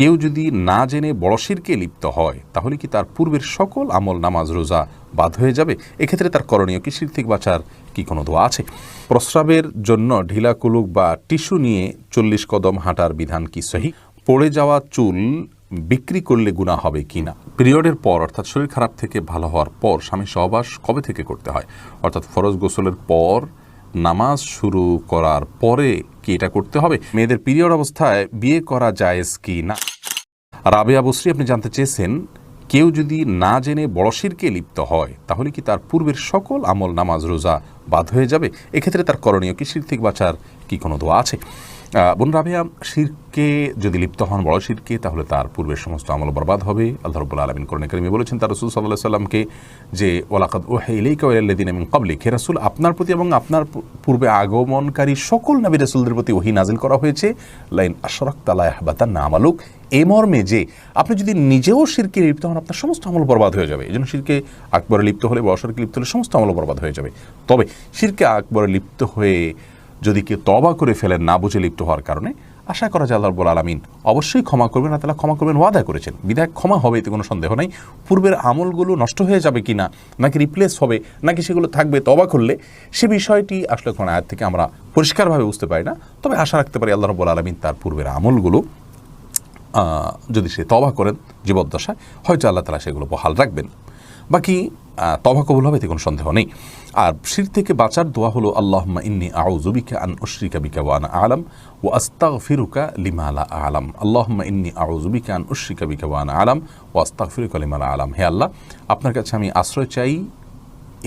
কেউ যদি না জেনে বড়শিরকে লিপ্ত হয়, তাহলে কি তার পূর্বের সকল আমল নামাজ রোজা বাদ হয়ে যাবে? এক্ষেত্রে তার করণীয় কি? শির থেকে বাঁচার কি কোনো দোয়া আছে? প্রস্রাবের জন্য ঢিলা কুলুক বা টিস্যু নিয়ে চল্লিশ কদম হাঁটার বিধান কি সহি? পড়ে যাওয়া চুল বিক্রি করলে গুণা হবে কি না? পিরিয়ডের পর, অর্থাৎ শরীর খারাপ থেকে ভালো হওয়ার পর, স্বামী সহবাস কবে থেকে করতে হয়? অর্থাৎ ফরজ গোসলের পর নামাজ শুরু করার পরে কি এটা করতে হবে? মেয়েদের পিরিয়ড অবস্থায় বিয়ে করা জায়েজ কি না? রাবেয়া বসরি, আপনি জানতে চেয়েছেন, কেউ যদি না জেনে বড়শিরকে লিপ্ত হয়, তাহলে কি তার পূর্বের সকল আমল নামাজ রোজা বাদ হয়ে যাবে? এক্ষেত্রে তার করণীয় কি? শির থেকে বাঁচার কি কোনো দোয়া আছে? বোন রাবেয়া, শিরকে যদি লিপ্ত হন, বড় শিরকে, তাহলে তার পূর্বের সমস্ত আমল বরবাদ হবে। আল্লাহ রব্বুল আলমিন করণে করিমে বলেছেন, তার রসুল সাল্লাহ সাল্লামকে যে ওলাকাদ ও হেইলেইকা ওয়াল্লাদিন এবং কাবলি হে রাসুল, আপনার প্রতি এবং আপনার পূর্বে আগমনকারী সকল নবী রাসুলদের প্রতি ওহি নাজিল করা হয়েছে। লাইন আশরাক তালায় হাবাতান না আমালুক। এ মর্মে যে, আপনি যদি নিজেও শিরকে লিপ্ত হন, আপনার সমস্ত আমল বরবাদ হয়ে যাবে। এই জন্য শিরকে আকবরে লিপ্ত হলে বর্ষরকে লিপ্ত হলে সমস্ত আমল বরবাদ হয়ে যাবে। তবে, শিরকে আকবরে লিপ্ত হয়ে যদি কেউ তবা করে ফেলেন না বুঝে লিপ্ত হওয়ার কারণে, আশা করা যায় আল্লাহ আলমিন অবশ্যই ক্ষমা করবেন তালা ক্ষমা করবেন, ওয়াদা করেছেন। বিধায় ক্ষমা হবে এতে কোনো সন্দেহ নাই। পূর্বের আমলগুলো নষ্ট হয়ে যাবে কি না নাকি রিপ্লেস হবে, নাকি সেগুলো থাকবে তবা করলে, সে বিষয়টি আসলে কোনো আয়াত থেকে আমরা পরিষ্কারভাবে বুঝতে পারি না। তবে আশা রাখতে পারি আল্লাহ রব্বুল আলমিন তার পূর্বের আমলগুলো যদি সে তবা করেন জীবদ্দশায়, হয়তো আল্লাহ তালা সেগুলো বহাল রাখবেন। বাকি তবা কবুল হবে, এতে কোনো সন্দেহ নেই। আর শির থেকে বাঁচার দোয়া হলো আল্লাহমা ইন্নি আউজুবিকা আন উশরিকা বিকা ওয়ান আলম ও আস্তা ফিরুকা লিমালা আলম। আল্লাহ ইন্নি আউজুবিকা আন উশরিকা বিকা ওয়ান আলম ও আস্তা ফিরুকা লিমালা আলম। হে আল্লাহ, আপনার কাছে আমি আশ্রয় চাই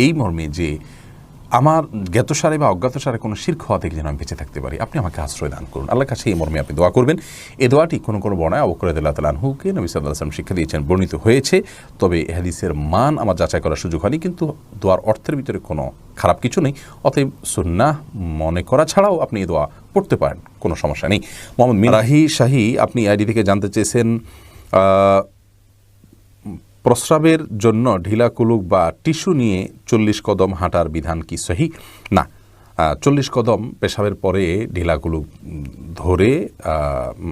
এই মর্মে যে আমার জ্ঞাতসারে বা অজ্ঞাতসারে কোনো শির্ক হওয়া থেকে যেন আমি বেঁচে থাকতে পারি? আপনি আমাকে আশ্রয় দান করুন। আল্লাহ কাছে এই মর্মে আপনি দোয়া করবেন। এই দোয়াটি কোনো কোনো বর্ণায় অবকরাদুল্লাহ তালাহুকে নবী সাল্লাহ আসলাম শিক্ষা দিয়েছেন, বর্ণিত হয়েছে। তবে এ হাদিসের মান আমার যাচাই করার সুযোগ হয়নি, কিন্তু দোয়ার অর্থের ভিতরে কোনো খারাপ কিছু নেই। অতএব সুন্নাহ মনে করা ছাড়াও আপনি এই দোয়া পড়তে পারেন, কোনো সমস্যা নেই। মোহাম্মদ মিরাহি শাহী, আপনি আইডি থেকে জানতে চেয়েছেন প্রস্রাবের জন্য ঢিলা কুলুক বা টিস্যু নিয়ে চল্লিশ কদম হাঁটার বিধান কি সহি? না। চল্লিশ কদম পেশাবের পরে ঢিলা কুলুক ধরে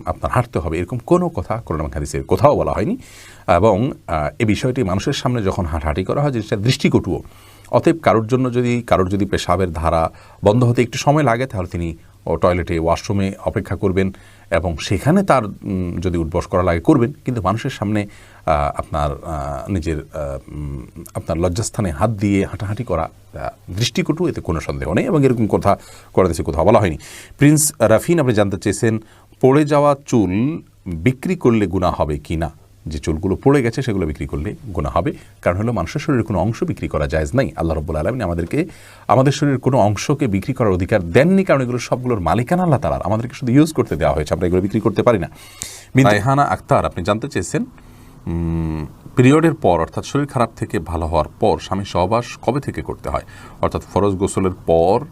আপনার হাঁটতে হবে। এরকম কোনো কথা করোনা হাদিসের কোথাও বলা হয়নি। এবং এ বিষয়টি মানুষের সামনে যখন হাঁটাহাঁটি করা হয় জিনিসটা দৃষ্টিকটুও। অতএব কারোর জন্য যদি, কারোর যদি পেশাবের ধারা বন্ধ হতে একটু সময় লাগে, তাহলে তিনি ও টয়লেটে ওয়াশরুমে অপেক্ষা করবেন এবং সেখানে তার যদি উদ্বস করা লাগে করবেন। কিন্তু মানুষের সামনে আপনার নিজের আপনার লজ্জাস্থানে হাত দিয়ে হাঁটাহাঁটি করা দৃষ্টিকটু এতে কোনো সন্দেহ নেই এবং এরকম কথা করে দেশে কোথাও বলা হয়নি। প্রিন্স রাফিন, আপনি জানতে চেয়েছেন, পড়ে যাওয়া চুল বিক্রি করলে গুণা হবে কি না? যে চুলগুলো পড়ে গেছে সেগুলো বিক্রি করলে গুণা হবে। কারণ হলো মানুষের শরীরের কোনো অংশ বিক্রি করা যায় নাই। আল্লাহ রব্বুল আলমিন আমাদেরকে আমাদের শরীরের কোনো অংশকে বিক্রি করার অধিকার দেননি কারণ এগুলো সবগুলোর মালিকানা আল্লাহ তালার আমাদেরকে শুধু ইউজ করতে দেওয়া হয়েছে। আমরা এগুলো বিক্রি করতে পারি না। রায়হানা আক্তার আপনি জানতে চেয়েছেন পিরিয়ডের পর অর্থাৎ শরীর খারাপ থেকে ভালো হওয়ার পর স্বামী সহবাস কবে থেকে করতে হয়? অর্থাৎ ফরজ গোসলের পর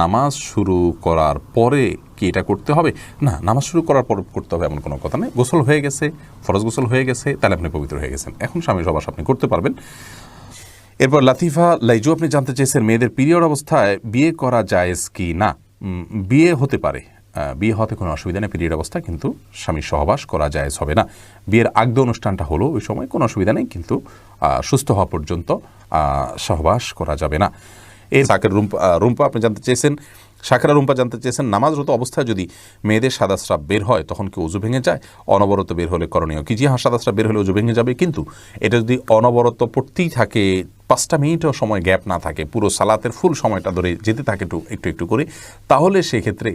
নামাজ শুরু করার পরে কি এটা করতে হবে? না, নামাজ শুরু করার পর করতে হবে এমন কোনো কথা নেই। গোসল হয়ে গেছে, ফরজ গোসল হয়ে গেছে, তাহলে আপনি পবিত্র হয়ে গেছেন। এখন স্বামী সহবাস আপনি করতে পারবেন। এরপর লাতিফা, লাইজু, আপনি জানতে চেয়েছেন মেয়েদের পিরিয়ড অবস্থায় বিয়ে করা জায়েজ কি? না বিয়ে হতে পারে। বিয়ে হতে কোনো অসুবিধা নেই পিরিয়ড অবস্থা কিন্তু স্বামীর সহবাস করা জায়েজ হবে না। বিয়ের আগদ অনুষ্ঠানটা হলো ওই সময়, কোনো অসুবিধা নেই, কিন্তু সুস্থ হওয়া পর্যন্ত সহবাস করা যাবে না। সাকের রুম্পা রুম্পা, আপনি জানতে চেয়েছেন, সাকরা রুম্পা জানতে চেয়েছেন, নামাজরত অবস্থায় যদি মেয়েদের সাদা স্রাব বের হয়, তখন কি উজু ভেঙে যায়? অনবরত বের হলে করণীয় কি? জি হ্যাঁ সাদা স্রাব বের হলে উজু ভেঙে যাবে, কিন্তু এটা যদি অনবরত পড়তেই থাকে, পাঁচটা মিনিটও সময় গ্যাপ না থাকে, পুরো সালাতের ফুল সময়টা ধরে যেতে থাকে একটু একটু একটু করে, তাহলে সেক্ষেত্রে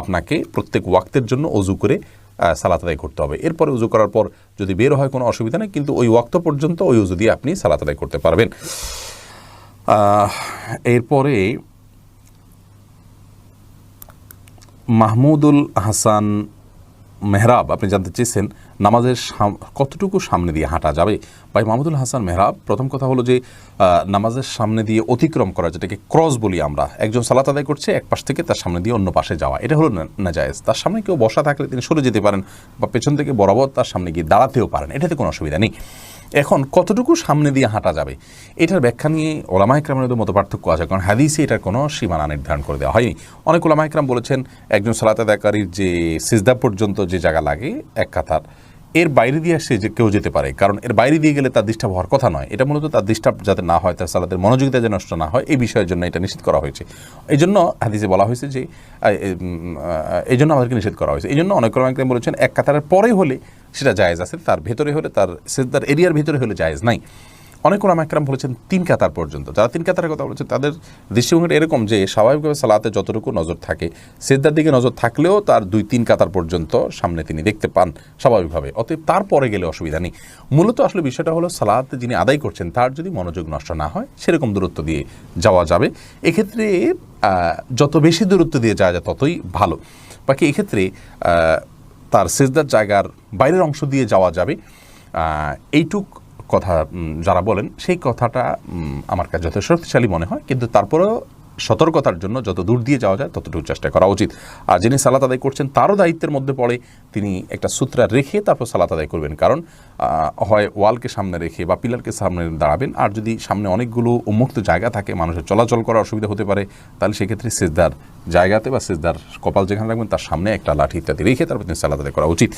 আপনাকে প্রত্যেক ওয়াক্তের জন্য অজু করে সালাত আদায় করতে হবে। এরপরে উজু করার পর যদি বের হয় কোনো অসুবিধা নেই, কিন্তু ওই ওয়াক্ত পর্যন্ত ওই উজু দিয়ে আপনি সালাত আদায় করতে পারবেন। এরপরে মাহমুদুল হাসান মেহরাব, আপনি জানতে চেয়েছেন, নামাজের কতটুকু সামনে দিয়ে হাঁটা যাবে? ভাই, মাহমুদুল হাসান মেহরাব, প্রথম কথা হলো যে নামাজের সামনে দিয়ে অতিক্রম করা, যেটাকে ক্রস বলি আমরা। একজন সালাত আদায় করছে, এক পাশ থেকে তার সামনে দিয়ে অন্য পাশে যাওয়া। এটা হলো নাজায়েজ। তার সামনে কেউ বসা থাকলে তিনি সরে যেতে পারেন, বা পেছন থেকে বরাবর তার সামনে গিয়ে দাঁড়াতেও পারেন। এটাতে কোনো অসুবিধা নেই। এখন কতটুকু সামনে দিয়ে হাঁটা যাবে? এটার ব্যাখ্যা নিয়ে ওলামা ইকরামের মতো পার্থক্য আছে, কারণ হাদিসে এটার কোনো সীমানা নির্ধারণ করে দেওয়া হয়নি। অনেক ওলামা ইকরাম বলেছেন, একজন সালাত আদায়কারীর যে সিজদা পর্যন্ত যে জায়গা লাগে, এক কাতার। এর বাইরে দিয়ে সে যে কেউ যেতে পারে, কারণ এর বাইরে দিয়ে গেলে তার ডিস্টার্ব হওয়ার কথা নয়। এটা মূলত তার ডিস্টার্ব যাতে না হয়, তার সালাদের মনোযোগিতা যে নষ্ট না হয়, এই বিষয়ের জন্য এটা নিষেধ করা হয়েছে। এই জন্য হাদিসে বলা হয়েছে যে এই জন্য আমাদেরকে নিষেধ করা হয়েছে। এই জন্য অনেক কর্মাঙ্কে বলেছেন, এক কাতারের পরে হলে সেটা জায়েজ আছে, তার ভেতরে হলে, তার সেজদার এরিয়ার ভেতরে হলে জায়েজ নাই। অনেক ওলামা একরাম বলেছেন তিন কাতার পর্যন্ত। যারা তিন কাতারের কথা বলেছেন, তাদের দৃষ্টিভঙ্গিটা এরকম যে, স্বাভাবিকভাবে সালাতে যতটুকু নজর থাকে সেদ্দার দিকে নজর থাকলেও তার দুই তিন কাতার পর্যন্ত সামনে তিনি দেখতে পান স্বাভাবিকভাবে। অতএব তারপরে গেলে অসুবিধা নেই। মূলত আসলে বিষয়টা হলো, সালাত যিনি আদায় করছেন, তার যদি মনোযোগ নষ্ট না হয়, সেরকম দূরত্ব দিয়ে যাওয়া যাবে। এক্ষেত্রে যত বেশি দূরত্ব দিয়ে যাওয়া যায়, ততই ভালো। বাকি এক্ষেত্রে তার সেজদার জায়গার বাইরের অংশ দিয়ে যাওয়া যাবে। এইটুক কথা যারা বলেন, সেই কথাটা আমার কাছে যথেষ্ট শক্তিশালী মনে হয়। কিন্তু তারপরেও সতর্কতার জন্য যত দূর দিয়ে যাওয়া যায়, ততটুকু চেষ্টা করা উচিত। আর যিনি সালাত আদায় করছেন, তারও দায়িত্বের মধ্যে পড়ে তিনি একটা সূত্রা রেখে তারপর সালাত আদায় করবেন। কারণ হয় ওয়ালকে সামনে রেখে বা পিলারকে সামনে দাঁড়াবেন, আর যদি সামনে অনেকগুলো উন্মুক্ত জায়গা থাকে, মানুষের চলাচল করার অসুবিধা হতে পারে, তাহলে সেক্ষেত্রে সেজদার জায়গাতে বা সেজদার কপাল যেখানে রাখবেন, তার সামনে একটা লাঠি ইত্যাদি রেখে তারপর তিনি সালাত আদায় করা উচিত।